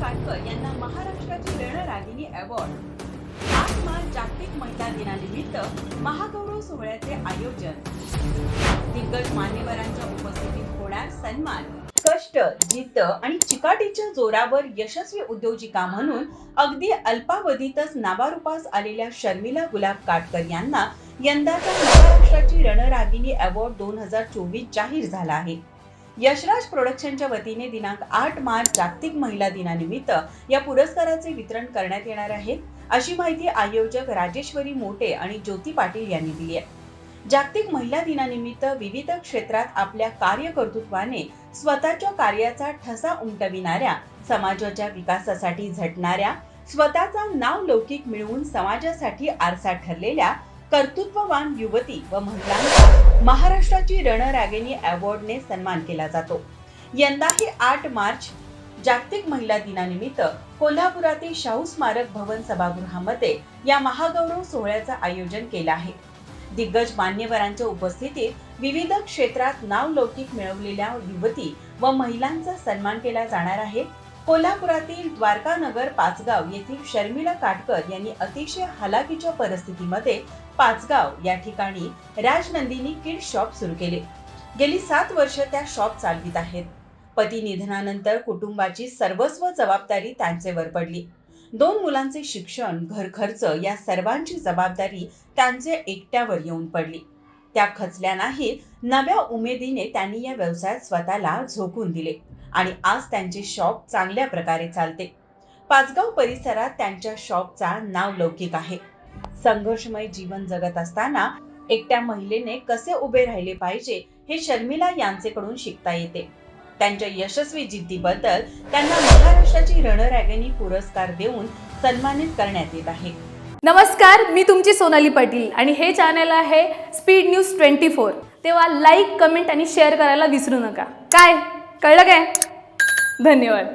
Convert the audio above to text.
काटकर यांना महाराष्ट्राची रणरागिनी अवॉर्ड आज मार्च जागतिक महिला दिनानिमित्त महागौरव सोहळ्याचे आयोजन. दिग्गज मान्यवरांच्या उपस्थितीत होणार सन्मान. कष्ट जिद्द आणि चिकाटीच्या जोरावर यशस्वी उद्योजिका म्हणून अगदी अल्पावधीतच नावारूपास आलेल्या शर्मिला गुलाब काटकर यांना यंदाचा महाराष्ट्राची रणरागिनी अवॉर्ड दोन हजार चोवीस जाहीर झाला आहे. यशराज प्रोडक्शनच्या वतीने दिनांक आठ मार्च जागतिक महिला दिनानिमित्त या पुरस्काराचे वितरण करण्यात येणार आहे. अशी माहिती आयोजक राजेश्वरी मोटे आणि ज्योती पाटील यांनी दिली आहे. जागतिक महिला दिनानिमित्त विविध क्षेत्रात आपल्या कार्यकर्तृत्वाने स्वतःच्या कार्याचा ठसा उमटविणाऱ्या समाजाच्या विकासासाठी झटणाऱ्या स्वतःचा नाव लौकिक मिळवून समाजासाठी आरसा ठरलेल्या कर्तृत्ववान युवती व महिलांचा महाराष्ट्राची रणरागिणी अवॉर्डने सन्मान केला जातो. यंदाही आठ मार्च जागतिक महिला दिनानिमित्त कोल्हापुरातील शाहू स्मारक भवन सभागृहामध्ये या महागौरव सोहळ्याचं आयोजन केलं आहे. दिग्गज मान्यवरांच्या उपस्थितीत विविध क्षेत्रात नावलौकिक मिळवलेल्या युवती व महिलांचा सन्मान केला जाणार आहे. कोल्हापुरातील द्वारकानगर पाचगाव येथील शर्मिला काटकर यांनी अतिशय हलाखीच्या परिस्थितीमध्ये पाचगाव या ठिकाणी राजनंदिनी किड शॉप सुरू केले. गेली सात वर्ष त्या शॉप चालवित आहेत. पती निधनानंतर कुटुंबाची सर्वस्व जबाबदारी त्यांचेवर पडली. दोन मुलांचे शिक्षण घरखर्च या सर्वांची जबाबदारी त्यांचे एकट्यावर येऊन पडली. त्या खचल्या नाही नव्या उमेदीने त्यांनी या व्यवसायात स्वतःला झोकून दिले. आणि आज त्यांची शॉप चांगल्या प्रकारे चालते. पाचगाव परिसरात त्यांच्या शॉपचा नाव लौकिक आहे. संघर्षमय जीवन जगत असताना एकट्या महिलेने कसे उभे राहिले पाहिजे हे शर्मिला यांचेकडून शिकता येते. त्यांच्या यशस्वी जिद्दीबद्दल त्यांना महाराष्ट्राची रणरागिणी पुरस्कार देऊन सन्मानित करण्यात येत आहे. नमस्कार मी तुमची सोनाली पाटील आणि हे चॅनल आहे स्पीड न्यूज ट्वेंटी फोर तेव्हा लाईक कमेंट आणि शेअर करायला विसरू नका. काय? कळलं काय? धन्यवाद.